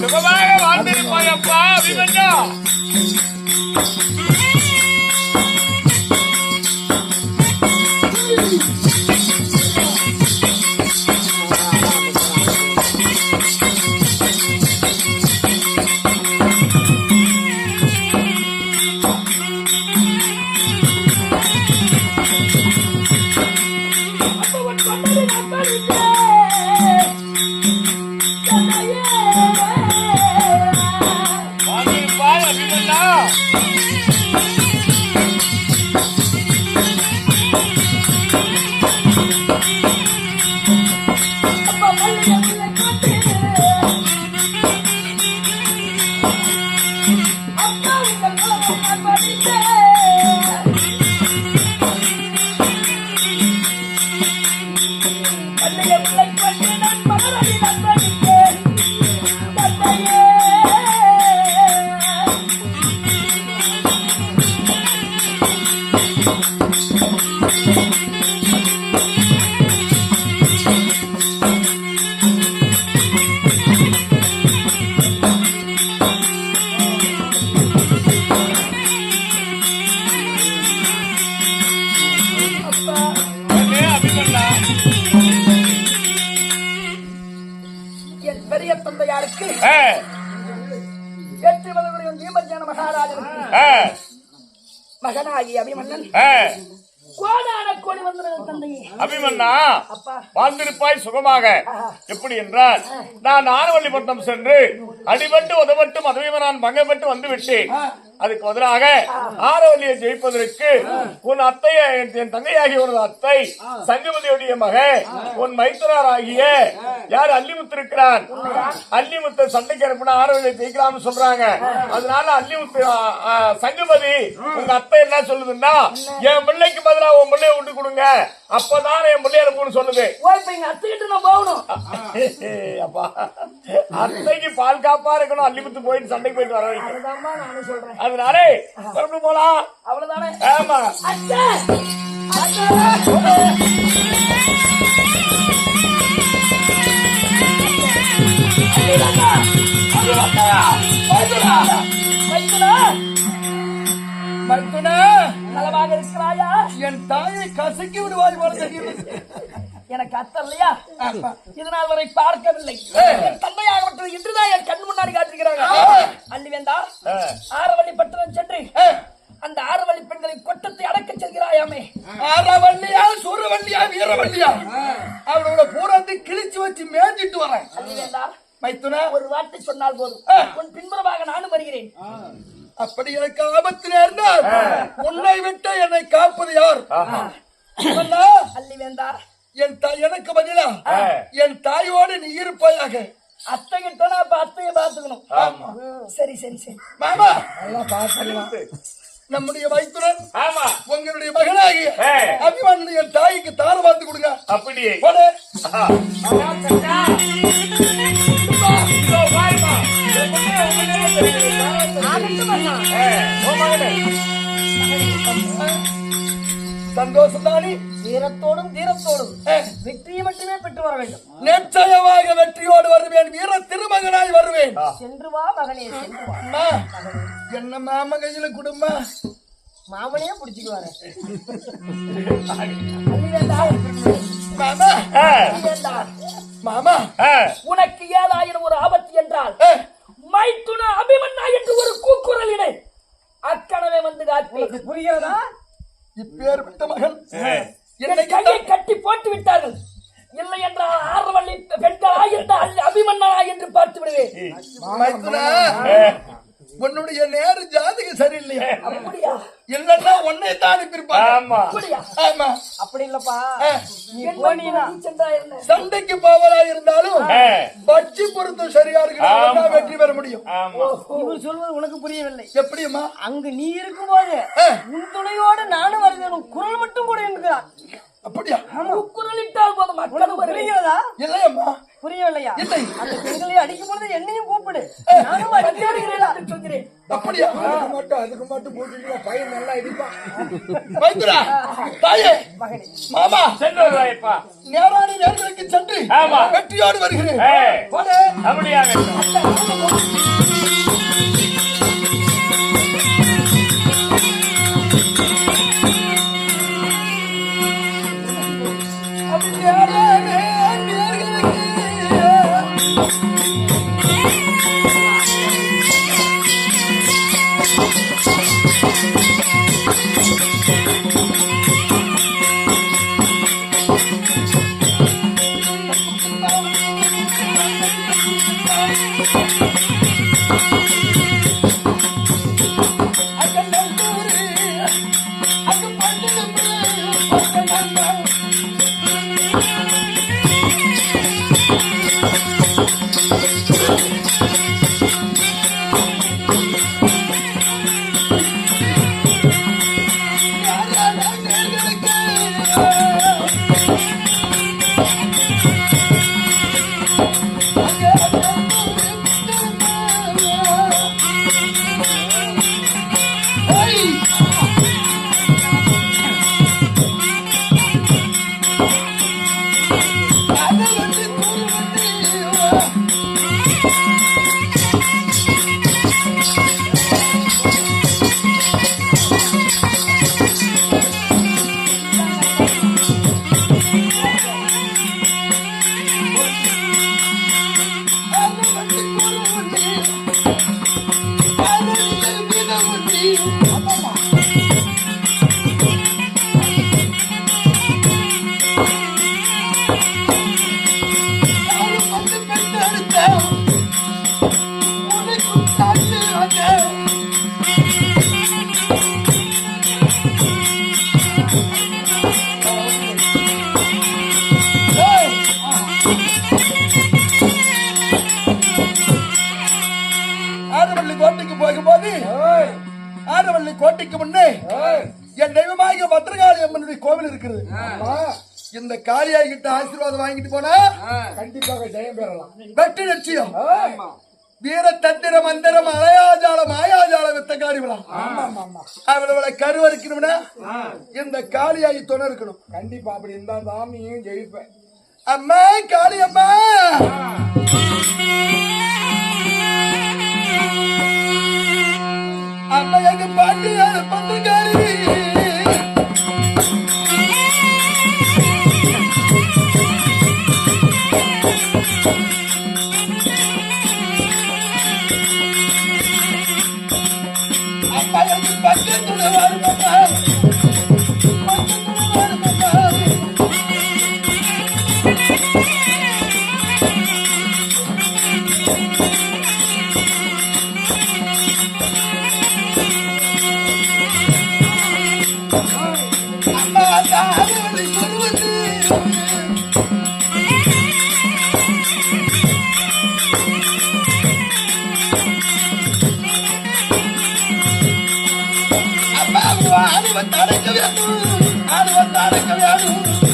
சுகமாக வாழ்ந்திருப்பாயப்பா அபிமன்யா பெரிய தந்தையாருக்கு ஏற்றி வளர்வுடைய தீபஜன மகாராஜனுக்கு மகனாகி அபிமன்னன். கோடான கோடி வந்தன தந்தையே. அபிமன்னா அப்பா. வாழ்ந்திருப்பாய் சுகமாக. எப்படி என்றால் நான் ஆனவள்ளிப்பட்டம் சென்று அடிபட்டு உதவட்டு மதவீம நான் பங்கப்பட்டு வந்து விட்டேன் அதுக்கு பதிலாக ஆரவல்லியை ஜெயிப்பதற்கு உன் அத்தைய என் தங்கையாகிய ஒரு அத்தை சங்கமதியுடைய மகன் உன் மைத்தனாராகிய யார் அல்லிமுத்து இருக்கிறான் அல்லிமுத்து சண்டைக்கு அனுப்பினா ஆரவல்லியை ஜெயிக்கலாம்னு சொல்றாங்க. அதனால அல்லிமுத்து சங்கமதி உங்க அத்தை என்ன சொல்லுதுன்னா என் பிள்ளைக்கு பதிலா உன் பிள்ளைய விட்டு கொடுங்க. அப்பதான் என் பிள்ளைய அனுப்புன்னு சொல்லுது. அப்பா. அத்தைக்கு பால் காப்பா இருக்கணும் அல்லிமுத்து போயிட்டு சண்டைக்கு போயிட்டு வர சொல்றேன். அதனாலே போலாம் அவ்வளவுதானே? ஆமா. அத்தை அத்தை மருத்துவனே, நலமாக இருக்கிறாயா? என் தாயை கசக்கி விடுவாய் போல தெரிகிறது எனக்கு அத்தை இல்லையா? இதனால் வரை பார்க்கவில்லை. என் தந்தையாகப்பட்டது இன்றுதான் என் கண் முன்னாடி காட்டுகிறாங்க அள்ளி வேண்டா ஆரவழி பட்டணம் சென்று அந்த ஆரவழி பெண்களின் கொட்டத்தை அடக்கச் செல்கிறாயாமே. ஆரவல்லியா சூரவல்லியா வீரவல்லியா அவளோட பூரத்தை கிழிச்சு வச்சு மேய்ஞ்சிட்டு வரேன். அள்ளி வேண்டா மைத்துனா. ஒரு வார்த்தை சொன்னால் போதும். உன் பின்புறமாக நானும் வருகிறேன். அப்படி எனக்கு ஆபத்து நேர்ந்தால் உன்னை விட்டு என்னை காப்பது யார்? அள்ளி வேண்டா என் தாய் எனக்கு பதிலா என் தாயோடு நீ இருப்பாயாக. அத்தை கிட்ட நான் இப்ப அத்தையை பார்த்துக்கணும். ம், சரி சரி சரி. மாமா! நம்முடைய மைத்துனன் ஆமா. உங்களுடைய மகனாகி. அபிமானி என் தாய்க்கு தார பார்த்து? கொடுங்க அப்படியே போடு. சந்தோஷம் தானே வீரத்தோடும் தீரத்தோடும். வெற்றியை மட்டுமே பெற்று வர வேண்டும். நிச்சயமாக வெற்றியோடு வருவேன் வீர திருமகனாய் வருவேன். சென்று வா மகனே என்ன மாம கையில குடும்பா மாமனையே புடிச்சுக்குவாரு மாமா. மாமா. உனக்கு ஏதாயிரம் ஒரு ஆபத்து என்றால் மைத்துன அபிமன்னா என்று ஒரு கூக்குரலினை அக்கணவே வந்து காப்பி. புரிகிறதா? இப்பேற்பட்ட மகன். என்னை கையை கட்டி போட்டு விட்டார்கள் இல்லை என்றால் ஆறுவள்ளி பெண்களா என்றால் அபிமன்னனா என்று பார்த்து விடுவேன் உன்னுடைய நேரு ஜாதகம் சரியில்லையா? அப்படியா? இல்லன்னா உன்னை தான் அனுப்பியிருப்பாங்க ஆமா ஆமா. அப்படி இல்லப்பா. நீ போனீனா சண்டைக்கு போவதா இருந்தாலும் பட்சி பொருத்தம் சரியா இருக்கு வெற்றி பெற முடியும். இவர் சொல்வது உனக்கு புரியவில்லை. எப்படியம்மா அங்கு நீ இருக்கும்போது உன் துணையோடு நானும் வருகிறேன் குரல் மட்டும் கூட என்கிறார் அப்படியா? குரலிட்டால் போதும் மக்கள் வருவேன் புரிகிறதா? இல்லையம்மா. புரியவில்லையா? இல்லை. அந்த பெண்களை அடிக்கும் பொழுது என்னையும் கூப்பிடு. நானும் அடித்து என்று சொல்கிறேன். அப்படியா? அதுக்கு மட்டும் அதுக்கு மட்டும் போட்டுட்டு பையன் நல்லா வைத்துரா தாயே. மாமா. சென்று வருவாயப்பா நேரான நேர்களுக்கு சென்று ஆமா. வெற்றியோடு வருகிறேன். என் தெய்வமாகிய பத்திரகாளி அம்மனுடைய கோவில் இருக்கிறது இந்த காளியாய் கிட்ட ஆசீர்வாதம் வாங்கிட்டு போனா கண்டிப்பாக ஜெயம் பெறலாம். வெற்றி நிச்சயம். வீர தந்திர மந்திரம் அலையாஜாலம் மாயாஜால வித்த காளி விழா. அவளை கருவறுக்கணும்னா இந்த காளியாய் துணை இருக்கணும். கண்டிப்பா அப்படி இருந்தா சாமியும் ஜெயிப்பேன் அம்மா காளி அம்மா எங்க பாட்டி பத்திரகாளி அப்பா எங்க பக்கத்துல வருமாமா பக்கத்துல வருமாமா அம்மா தாரவனை சொல்வது அம்மா ஆடு வந்து அடைக்க வேண்டும் ஆடு வந்து அடைக்க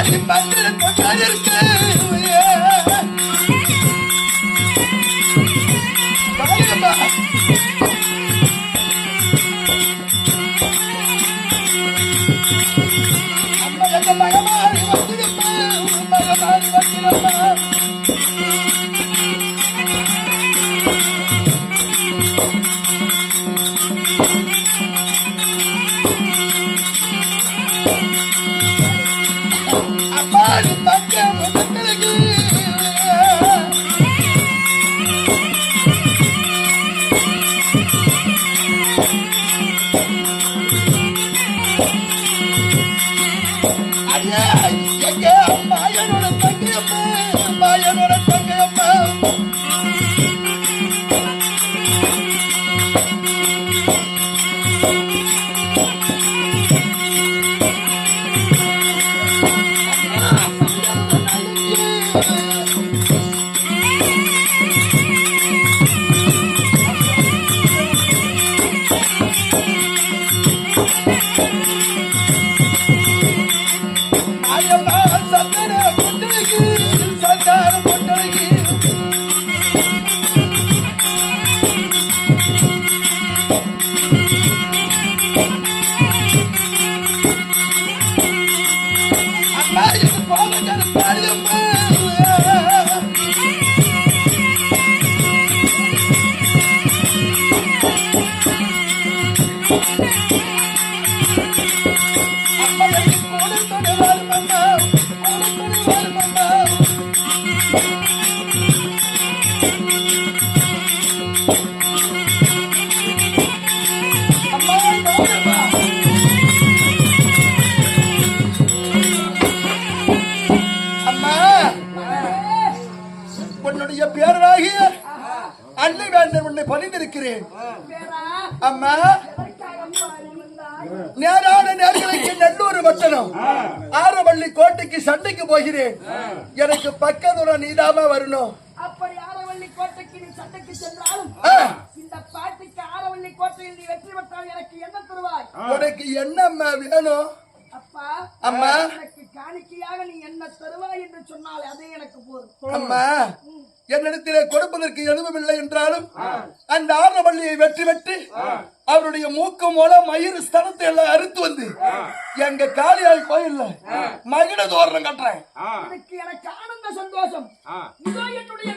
அம்மா நீ மந்திர தாயே Gracias. பணிந்திருக்கிறேன் அம்மா நேரான நேர்களுக்கு நல்லூர் பட்டணம் ஆரவள்ளி கோட்டைக்கு சண்டைக்கு போகிறேன். எனக்கு பக்கத்துல நீதாமா வரணும். அப்படி ஆரவள்ளி கோட்டைக்கு நீ சண்டைக்கு சென்றாலும் ஆ, இந்த பாட்டுக்கு ஆரவள்ளி கோட்டையில் நீ வெற்றி பெற்றால் எனக்கு என்ன தருவாய்? உனக்கு என்னம்மா வேணும்? அப்பா அம்மா. எனக்கு காணிக்கையாக நீ என்ன தருவாய் என்று சொன்னால் அதே எனக்கு போதும். அம்மா. என்னிடத்திலே கொடுப்பதற்கு எதுவும் இல்லை என்றாலும் அந்த ஆரவள்ளியை வெற்றி பெற்று அவருடைய மூக்கு மூலம் மயிர் ஸ்தலத்தை எல்லாம் அறுத்து வந்து எங்க காளியாய் கோயில்ல மகிழ தோரணம் கட்டுறேன். எனக்கு ஆனந்த சந்தோஷம். என்னுடைய